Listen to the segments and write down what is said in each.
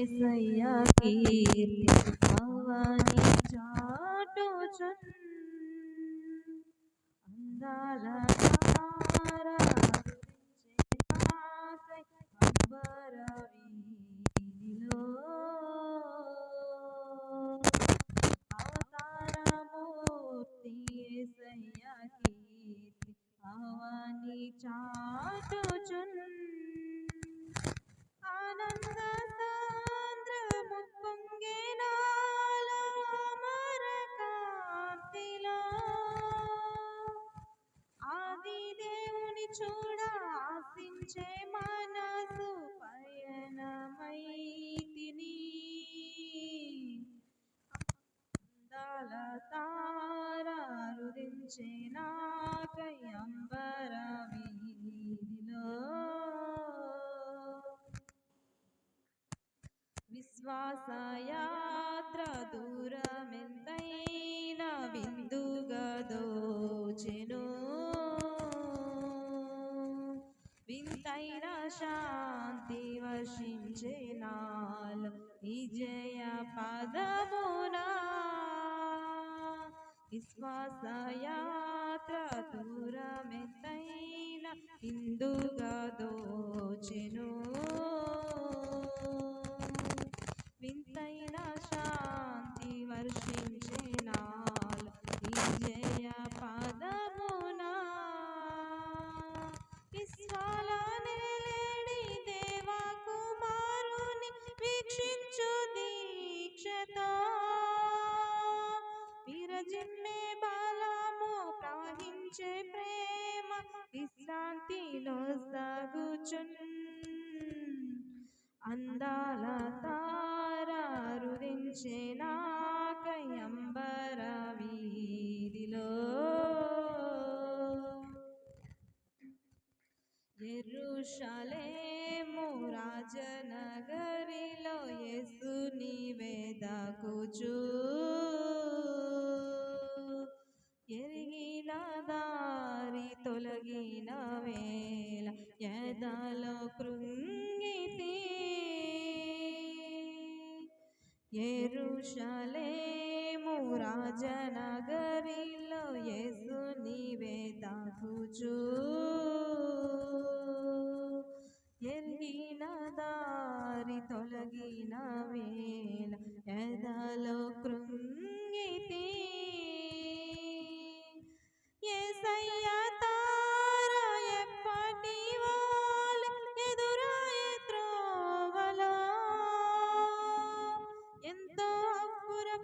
ఏసయ్య కీర్తి అవని చాటుచున్ అందాల తార నాకై అంబర అవని చాటుచున్ ఆనంద చూడ ఆశించే మనసు పయనమైతిని. అందాల తారారుదించే నాకయంబర వీధిలో. విశ్వాసయాత్ర దూరమెంత పాదమునా విశ్వాసయాత్ర దూరమెత్తైన ఇందుగా దోచెను వింతైనా విరజిమ్మే బలము ప్రవహించే ప్రేమ విశ్రాంతిలో సాగుచున్ అందాల తారారుదించే నాకయంబర వీధిలో. ఎరుషలేము రాజనగరిలో యేసు నివేదకుచు కూచూ ఎదలో కృంగితే ఎరుషలేము రాజనగరిలో యేసు నివేదకుచు ఎరిగిన దారి తొలగిన వేళ ఎదలో కృంగితే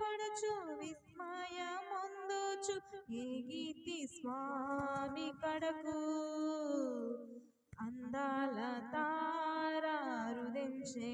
అబ్బురపడుచు విస్మయమొందుచు ఎగితి స్వామి కడకు. అందాల తారారుదించే